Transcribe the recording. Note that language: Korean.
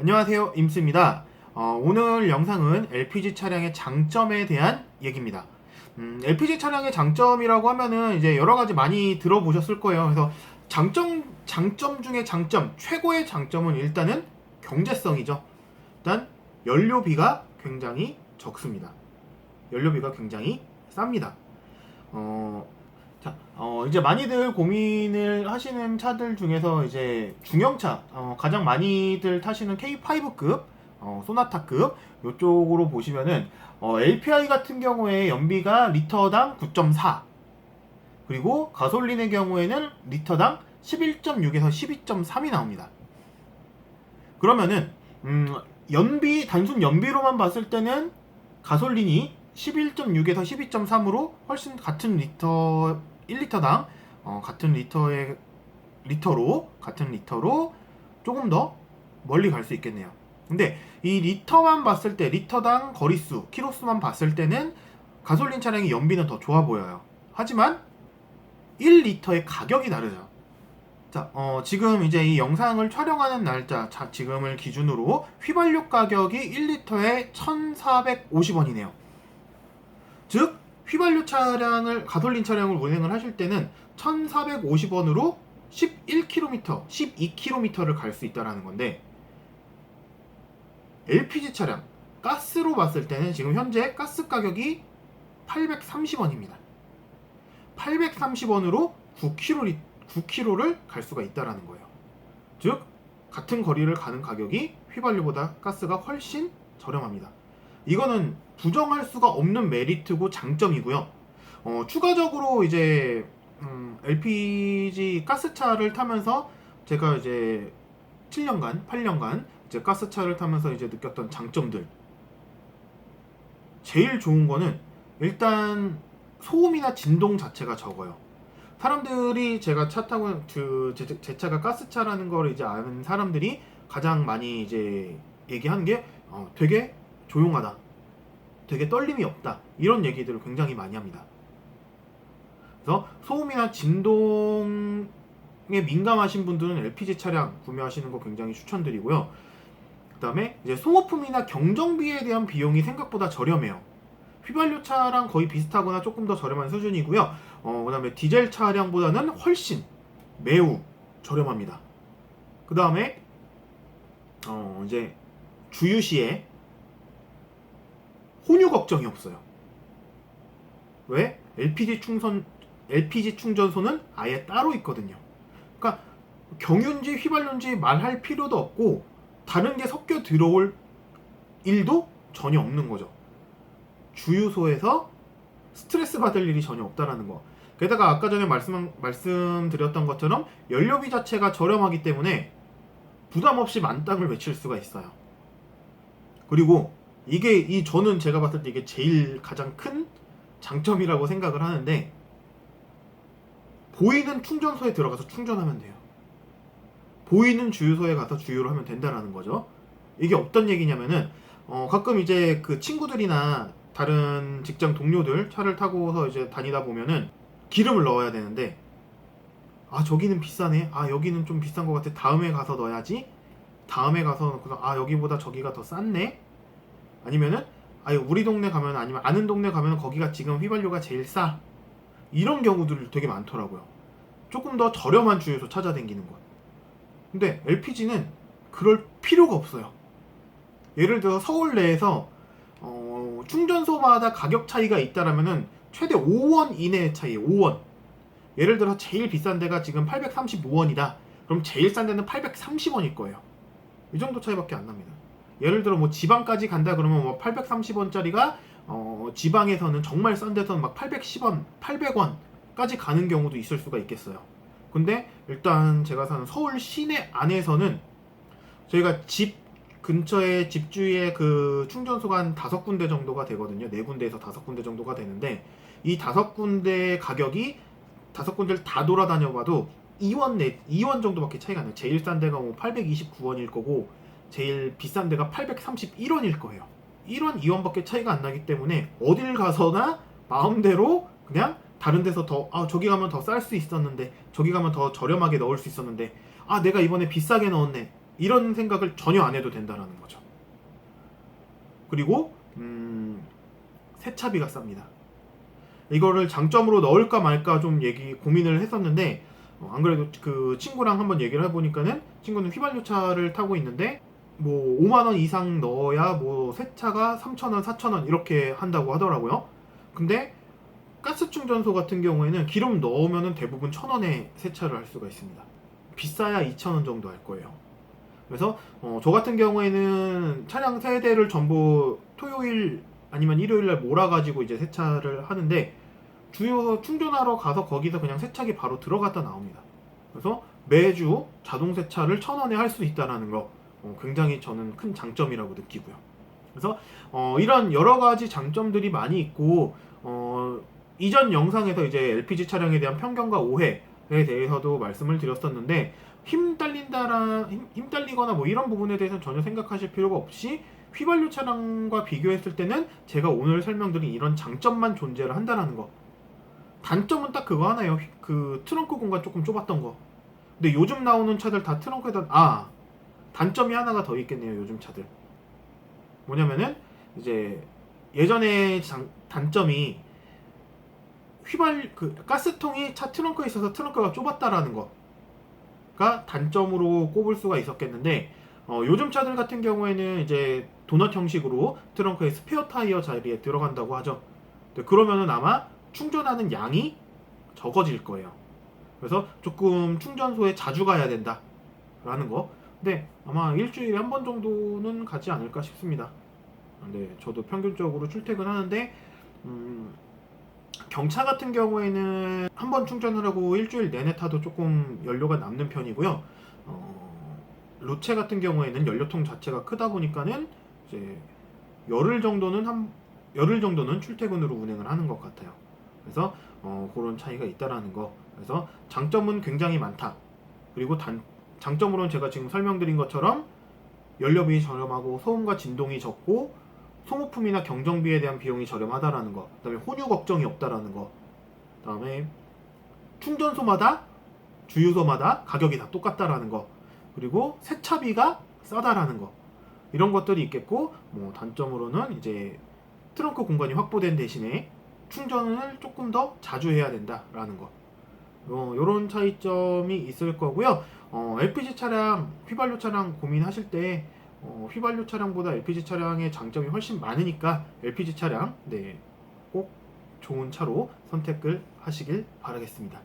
안녕하세요 임스입니다. 어, 오늘 영상은 LPG 차량의 장점에 대한 얘기입니다. 음, LPG 차량의 장점이라고 하면은 이제 여러 가지 많이 들어보셨을 거예요. 그래서 장점 장점 중에 장점 최고의 장점은 일단은 경제성이죠. 일단 연료비가 굉장히 적습니다. 연료비가 굉장히 쌉니다. 어, 자, 어, 이제 많이들 고민을 하시는 차들 중에서 이제 중형차, 어, 가장 많이들 타시는 K5급, 어, 소나타급, 이쪽으로 보시면은, 어, LPI 같은 경우에 연비가 리터당 9.4, 그리고 가솔린의 경우에는 리터당 11.6에서 12.3이 나옵니다. 그러면은, 음, 연비, 단순 연비로만 봤을 때는 가솔린이 11.6에서 12.3으로 훨씬 같은 리터 1리터당 어, 같은 리터의 리터로 같은 리터로 조금 더 멀리 갈 수 있겠네요. 근데 이 리터만 봤을 때 리터당 거리수, 키로수만 봤을 때는 가솔린 차량의 연비는 더 좋아 보여요. 하지만 1리터의 가격이 다르죠. 자, 어, 지금 이제 이 영상을 촬영하는 날짜, 자, 지금을 기준으로 휘발유 가격이 1리터에 1,450원이네요. 즉, 휘발유 차량을, 가솔린 차량을 운행을 하실 때는 1,450원으로 11km, 12km를 갈 수 있다라는 건데, LPG 차량, 가스로 봤을 때는 지금 현재 가스 가격이 830원입니다. 830원으로 9km, 9km를 갈 수가 있다라는 거예요. 즉, 같은 거리를 가는 가격이 휘발유보다 가스가 훨씬 저렴합니다. 이거는 부정할 수가 없는 메리트고 장점이고요. 어, 추가적으로 이제 음, LPG 가스차를 타면서 제가 이제 7년간, 8년간 이제 가스차를 타면서 이제 느꼈던 장점들. 제일 좋은 거는 일단 소음이나 진동 자체가 적어요. 사람들이 제가 차 타고 그 제, 제 차가 가스차라는 걸 이제 아는 사람들이 가장 많이 이제 얘기하는 게 어, 되게 조용하다. 되게 떨림이 없다. 이런 얘기들을 굉장히 많이 합니다. 그래서 소음이나 진동에 민감하신 분들은 LPG 차량 구매하시는 거 굉장히 추천드리고요. 그 다음에 이제 소모품이나 경정비에 대한 비용이 생각보다 저렴해요. 휘발유 차랑 거의 비슷하거나 조금 더 저렴한 수준이고요. 어, 그 다음에 디젤 차량보다는 훨씬 매우 저렴합니다. 그 다음에 어, 이제 주유 시에 혼유 걱정이 없어요. 왜? LPG 충선 LPG 충전소는 아예 따로 있거든요. 그러니까 경유인지 휘발유인지 말할 필요도 없고 다른 게 섞여 들어올 일도 전혀 없는 거죠. 주유소에서 스트레스 받을 일이 전혀 없다라는 거. 게다가 아까 전에 말씀 말씀드렸던 것처럼 연료비 자체가 저렴하기 때문에 부담 없이 만땅을 외칠 수가 있어요. 그리고 이게 이 저는 제가 봤을 때 이게 제일 가장 큰 장점이라고 생각을 하는데 보이는 충전소에 들어가서 충전하면 돼요. 보이는 주유소에 가서 주유를 하면 된다라는 거죠. 이게 어떤 얘기냐면은 어, 가끔 이제 그 친구들이나 다른 직장 동료들 차를 타고서 이제 다니다 보면은 기름을 넣어야 되는데 아 저기는 비싸네 아 여기는 좀 비싼 것 같아 다음에 가서 넣어야지 다음에 가서 그아 여기보다 저기가 더 쌌네 아니면은 아 우리 동네 가면 아니면 아는 동네 가면 거기가 지금 휘발유가 제일 싸. 이런 경우들 되게 많더라고요. 조금 더 저렴한 주유소 찾아다니는 것 근데 LPG는 그럴 필요가 없어요. 예를 들어 서울 내에서 어, 충전소마다 가격 차이가 있다라면은 최대 5원 이내의 차이에요 5원. 예를 들어 제일 비싼 데가 지금 835원이다. 그럼 제일 싼 데는 830원일 거예요. 이 정도 차이밖에 안 납니다 예를 들어 뭐 지방까지 간다 그러면 뭐 830원짜리가 어, 지방에서는 정말 싼 데서는 막 810원, 800원까지 가는 경우도 있을 수가 있겠어요. 근데 일단 제가 사는 서울 시내 안에서는 저희가 집 근처에 집 주위에 그 충전소가 한 다섯 군데 정도가 되거든요. 네 군데에서 다섯 군데 정도가 되는데 이 다섯 군데 가격이 다섯 군데를 다 돌아다녀봐도 2원 내 2원 정도밖에 차이가 안 나요. 제일 싼 데가 뭐 829원일 거고 제일 비싼 데가 831원일 거예요. 1원, 2원밖에 차이가 안 나기 때문에 어딜 가서나 마음대로 그냥 다른 데서 더, 아, 저기 가면 더 쌀 수 있었는데, 저기 가면 더 저렴하게 넣을 수 있었는데, 아, 내가 이번에 비싸게 넣었네. 이런 생각을 전혀 안 해도 된다라는 거죠. 그리고 음, 세차비가 쌉니다. 이거를 장점으로 넣을까 말까 좀 얘기 고민을 했었는데 어, 안 그래도 그 친구랑 한번 얘기를 해보니까는 친구는 휘발유차를 타고 있는데 뭐 5만 원 이상 넣어야 뭐 세차가 3천 원, 4천 원 이렇게 한다고 하더라고요. 근데 가스 충전소 같은 경우에는 기름 넣으면은 대부분 천 원에 세차를 할 수가 있습니다. 비싸야 2천 원 정도 할 거예요. 그래서 어, 저 같은 경우에는 차량 세 대를 전부 토요일 아니면 일요일 날 몰아가지고 이제 세차를 하는데 주요 충전하러 가서 거기서 그냥 세차기 바로 들어갔다 나옵니다. 그래서 매주 자동 세차를 천 원에 할 수 있다라는 거 어, 굉장히 저는 큰 장점이라고 느끼고요. 그래서 어, 이런 여러 가지 장점들이 많이 있고 어, 이전 영상에서 이제 LPG 차량에 대한 편견과 오해에 대해서도 말씀을 드렸었는데 힘 딸린다라 힘, 힘 딸리거나 뭐 이런 부분에 대해서는 전혀 생각하실 필요가 없이 휘발유 차량과 비교했을 때는 제가 오늘 설명드린 이런 장점만 존재를 한다라는 거. 단점은 딱 그거 하나예요. 휘- 그 트렁크 공간 조금 좁았던 거. 근데 요즘 나오는 차들 다 트렁크에다 아 단점이 하나가 더 있겠네요. 요즘 차들. 뭐냐면은 이제 예전에 장, 단점이 휘발 그 가스통이 차 트렁크에 있어서 트렁크가 좁았다라는 거가 단점으로 꼽을 수가 있었겠는데 어, 요즘 차들 같은 경우에는 이제 도넛 형식으로 트렁크에 스페어 타이어 자리에 들어간다고 하죠. 네, 그러면은 아마 충전하는 양이 적어질 거예요. 그래서 조금 충전소에 자주 가야 된다라는 거. 근데 아마 일주일에 한 번 정도는 가지 않을까 싶습니다. 네, 저도 평균적으로 출퇴근하는데 음, 경차 같은 경우에는 한 번 충전을 하고 일주일 내내 타도 조금 연료가 남는 편이고요. 어, 루체 같은 경우에는 연료통 자체가 크다 보니까는 이제 열흘 정도는 한 열흘 정도는 출퇴근으로 운행을 하는 것 같아요. 그래서 어, 그런 차이가 있다라는 거. 그래서 장점은 굉장히 많다. 그리고 단 장점으로는 제가 지금 설명드린 것처럼 연료비 저렴하고 소음과 진동이 적고 소모품이나 경정비에 대한 비용이 저렴하다라는 거. 그다음에 혼유 걱정이 없다라는 거. 그다음에 충전소마다 주유소마다 가격이 다 똑같다라는 거. 그리고 세차비가 싸다라는 거. 이런 것들이 있겠고 뭐 단점으로는 이제 트렁크 공간이 확보된 대신에 충전을 조금 더 자주 해야 된다라는 거. 어, 이런 차이점이 있을 거고요. 어, LPG 차량, 휘발유 차량 고민하실 때 어, 휘발유 차량보다 LPG 차량의 장점이 훨씬 많으니까 LPG 차량 네, 꼭 좋은 차로 선택을 하시길 바라겠습니다.